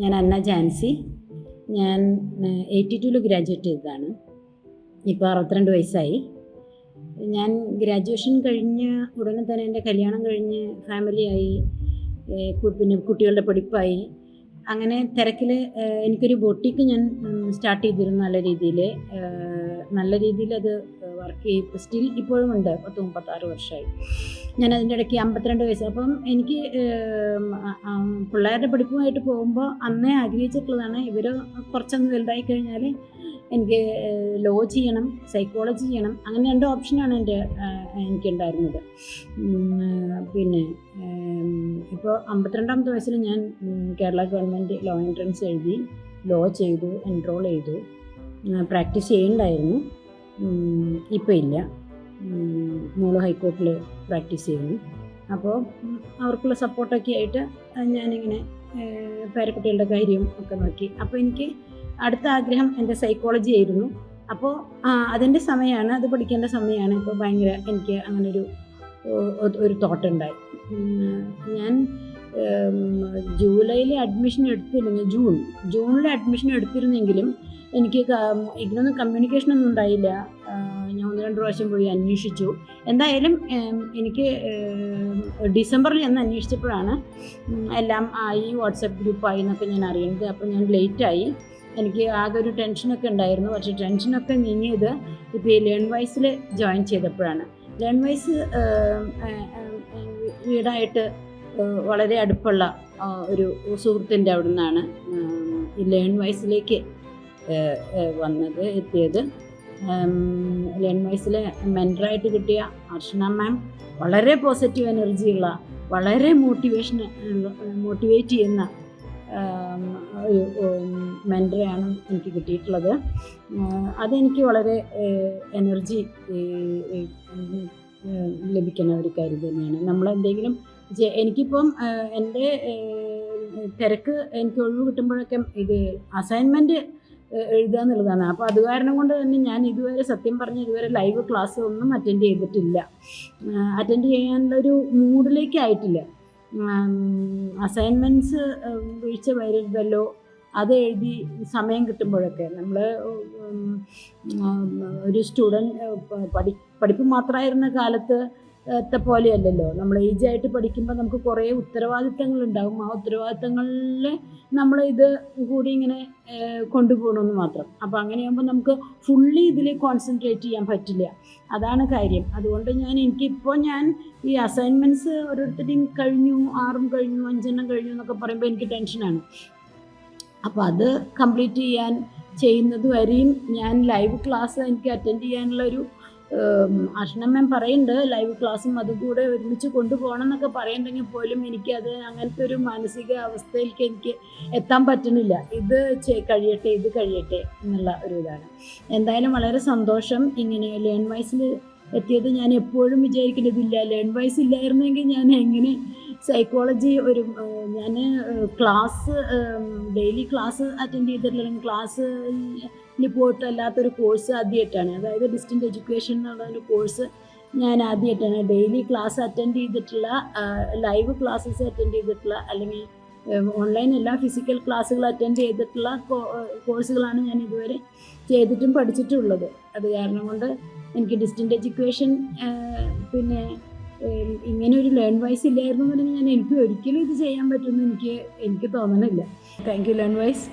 ഞാൻ അന്ന ജാൻസി. ഞാൻ എയ്റ്റി ടുവിൽ ഗ്രാജുവേറ്റ് ചെയ്തതാണ്. ഇപ്പോൾ അറുപത്തിരണ്ട് വയസ്സായി. ഞാൻ ഗ്രാജുവേഷൻ കഴിഞ്ഞ് ഉടനെ തന്നെ എന്റെ കല്യാണം കഴിഞ്ഞ് ഫാമിലിയായി പിന്നെ കുട്ടികളുടെ പഠിപ്പായി. അങ്ങനെ തിരക്കിൽ എനിക്കൊരു ബൊട്ടിക്ക് ഞാൻ സ്റ്റാർട്ട് ചെയ്തിരുന്നു നല്ല രീതിയിൽ നല്ല രീതിയിൽ അത് വർക്ക് ചെയ്യും സ്റ്റിൽ ഇപ്പോഴും ഉണ്ട്. പത്ത് മുപ്പത്താറ് വർഷമായി ഞാൻ അതിന്റെ ഇടയ്ക്ക് അമ്പത്തിരണ്ട് വയസ്സ്. അപ്പം എനിക്ക് പിള്ളേരുടെ പഠിപ്പുമായിട്ട് പോകുമ്പോൾ അന്നേ ആഗ്രഹിച്ചിട്ടുള്ളതാണ് ഇവർ കുറച്ചൊന്ന് വലുതായി കഴിഞ്ഞാൽ എനിക്ക് ലോ ചെയ്യണം സൈക്കോളജി ചെയ്യണം അങ്ങനെ രണ്ട് ഓപ്ഷനാണ് എന്റെ എനിക്കുണ്ടായിരുന്നത്. പിന്നെ ഇപ്പോൾ അമ്പത്തിരണ്ടാമത്തെ വയസ്സിൽ ഞാൻ കേരള ഗവൺമെന്റ് ലോ എൻട്രൻസ് എഴുതി ലോ ചെയ്തു എൻറോൾ ചെയ്തു പ്രാക്ടീസ് ചെയ്യുന്നുണ്ടായിരുന്നു ഇപ്പോൾ ഇല്ല. മോൾ ഹൈക്കോർട്ടിൽ പ്രാക്ടീസ് ചെയ്യുന്നു. അപ്പോൾ അവർക്കുള്ള സപ്പോർട്ടൊക്കെ ആയിട്ട് ഞാനിങ്ങനെ പേരക്കുട്ടികളുടെ കാര്യം ഒക്കെ നോക്കി. അപ്പോൾ എനിക്ക് അടുത്ത ആഗ്രഹം എന്റെ സൈക്കോളജി ആയിരുന്നു. അപ്പോൾ അതിന്റെ സമയമാണ് അത് പഠിക്കേണ്ട സമയമാണ് ഇപ്പോൾ ഭയങ്കര എനിക്ക് അങ്ങനൊരു ഒരു- തോട്ട് ഉണ്ടായി. ഞാൻ ജൂലൈയിൽ അഡ്മിഷൻ എടുത്തിരുന്നു ജൂൺ ജൂണിൽ അഡ്മിഷൻ എടുത്തിരുന്നെങ്കിലും എനിക്ക് ഇതിനൊന്നും കമ്മ്യൂണിക്കേഷൻ ഒന്നും ഉണ്ടായില്ല. ഞാൻ ഒന്ന് രണ്ട് പ്രാവശ്യം പോയി അന്വേഷിച്ചു. എന്തായാലും എനിക്ക് ഡിസംബറിൽ ചെന്ന് അന്വേഷിച്ചപ്പോഴാണ് എല്ലാം ആയി വാട്സപ്പ് ഗ്രൂപ്പായി എന്നൊക്കെ ഞാൻ അറിയുന്നത്. അപ്പോൾ ഞാൻ ലേറ്റായി എനിക്ക് ആകെ ഒരു ടെൻഷനൊക്കെ ഉണ്ടായിരുന്നു. പക്ഷേ ടെൻഷനൊക്കെ നീങ്ങിയത് ഇപ്പോൾ ഈ ലേൺ വൈസിൽ ജോയിൻ ചെയ്തപ്പോഴാണ്. ലേൺ വൈസ് വീടായിട്ട് വളരെ അടുപ്പുള്ള ഒരു സുഹൃത്തിന്റെ അവിടെ നിന്നാണ് ഈ ലേൺ വൈസിലേക്ക് വന്നത് എത്തിയത്. ലേൺ വൈസിലെ മെന്ററായിട്ട് കിട്ടിയ അർച്ചന മാം വളരെ പോസിറ്റീവ് എനർജിയുള്ള വളരെ മോട്ടിവേഷൻ മോട്ടിവേറ്റ് ചെയ്യുന്ന ഒരു മെന്ററെയാണ് എനിക്ക് കിട്ടിയിട്ടുള്ളത്. അതെനിക്ക് വളരെ എനർജി ലഭിക്കുന്ന ഒരു കാര്യം തന്നെയാണ്. നമ്മളെന്തെങ്കിലും എനിക്കിപ്പം എന്റെ തിരക്ക് എനിക്ക് ഒഴിവ് കിട്ടുമ്പോഴൊക്കെ ഇത് അസൈൻമെന്റ് എഴുതുക എന്നുള്ളതാണ്. അപ്പോൾ അത് കാരണം കൊണ്ട് തന്നെ ഞാൻ ഇതുവരെ സത്യം പറഞ്ഞ ഇതുവരെ ലൈവ് ക്ലാസ് ഒന്നും അറ്റൻഡ് ചെയ്തിട്ടില്ല. അറ്റൻഡ് ചെയ്യാനുള്ളൊരു മൂഡിലേക്ക് ആയിട്ടില്ല. അസൈൻമെന്റ്സ് വീഴ്ച വരരുതല്ലോ അത് എഴുതി സമയം കിട്ടുമ്പോഴൊക്കെ നമ്മൾ ഒരു സ്റ്റുഡന്റ് പഠി പഠിപ്പ് മാത്രമായിരുന്ന കാലത്ത് ത്തെ പോലെയല്ലല്ലോ. നമ്മൾ ഏജ് ആയിട്ട് പഠിക്കുമ്പോൾ നമുക്ക് കുറേ ഉത്തരവാദിത്തങ്ങൾ ഉണ്ടാകും ആ ഉത്തരവാദിത്തങ്ങളിൽ നമ്മൾ ഇത് കൂടി ഇങ്ങനെ കൊണ്ടുപോകണമെന്ന് മാത്രം. അപ്പോൾ അങ്ങനെയാകുമ്പോൾ നമുക്ക് ഫുള്ളി ഇതിൽ കോൺസെൻട്രേറ്റ് ചെയ്യാൻ പറ്റില്ല. അതാണ് കാര്യം. അതുകൊണ്ട് ഞാൻ എനിക്കിപ്പോൾ ഞാൻ ഈ അസൈൻമെന്റ്സ് ഓരോരുത്തരുടെയും കഴിഞ്ഞു ആറും കഴിഞ്ഞു അഞ്ചെണ്ണം കഴിഞ്ഞു എന്നൊക്കെ പറയുമ്പോൾ എനിക്ക് ടെൻഷനാണ് അപ്പോൾ അത് കംപ്ലീറ്റ് ചെയ്യാൻ ചെയ്യുന്നത് വരെയും ഞാൻ ലൈവ് ക്ലാസ് എനിക്ക് അറ്റൻഡ് ചെയ്യാനുള്ളൊരു അർഷണം മാം പറയുന്നുണ്ട് ലൈവ് ക്ലാസ്സും അതും കൂടെ ഒരുമിച്ച് കൊണ്ടുപോകണം എന്നൊക്കെ പറയുന്നുണ്ടെങ്കിൽ പോലും എനിക്കത് അങ്ങനത്തെ ഒരു മാനസിക അവസ്ഥയിലേക്ക് എനിക്ക് എത്താൻ പറ്റുന്നില്ല. ഇത് കഴിയട്ടെ ഇത് കഴിയട്ടെ എന്നുള്ള ഒരു ഇതാണ്. എന്തായാലും വളരെ സന്തോഷം ഇങ്ങനെ ലേൺ വൈസിൽ എത്തിയത്. ഞാൻ എപ്പോഴും വിചാരിക്കുന്നതില്ല ലേൺ വൈസ് ഇല്ലായിരുന്നെങ്കിൽ ഞാൻ എങ്ങനെ സൈക്കോളജി ഒരു ഞാൻ ക്ലാസ് ഡെയിലി ക്ലാസ് അറ്റൻഡ് ചെയ്തിട്ടില്ല. ക്ലാസ്സിൽ പോയിട്ട് കോഴ്സ് ആദ്യമായിട്ടാണ് അതായത് ഡിസ്റ്റന്റ് എഡ്യൂക്കേഷൻ എന്നുള്ള ഒരു കോഴ്സ് ഞാൻ ആദ്യമായിട്ടാണ് ഡെയിലി ക്ലാസ് അറ്റൻഡ് ചെയ്തിട്ടുള്ള ലൈവ് ക്ലാസ്സസ് അറ്റൻഡ് ചെയ്തിട്ടുള്ള അല്ലെങ്കിൽ ഓൺലൈൻ എല്ലാ ഫിസിക്കൽ ക്ലാസ്സുകൾ അറ്റൻഡ് ചെയ്തിട്ടുള്ള കോഴ്സുകളാണ് ഞാൻ ഇതുവരെ ചെയ്തിട്ടും പഠിച്ചിട്ടുള്ളത്. അത് കാരണം കൊണ്ട് എനിക്ക് ഡിസ്റ്റന്റ് എഡ്യൂക്കേഷൻ പിന്നെ ഇങ്ങനെ ഒരു ലേൺ വൈസ് ഇല്ലായിരുന്നു എന്നുണ്ടെങ്കിൽ ഞാൻ എനിക്ക് ഒരിക്കലും ഇത് ചെയ്യാൻ പറ്റുമെന്ന് എനിക്ക് എനിക്ക് തോന്നണില്ല. Thank you learn wise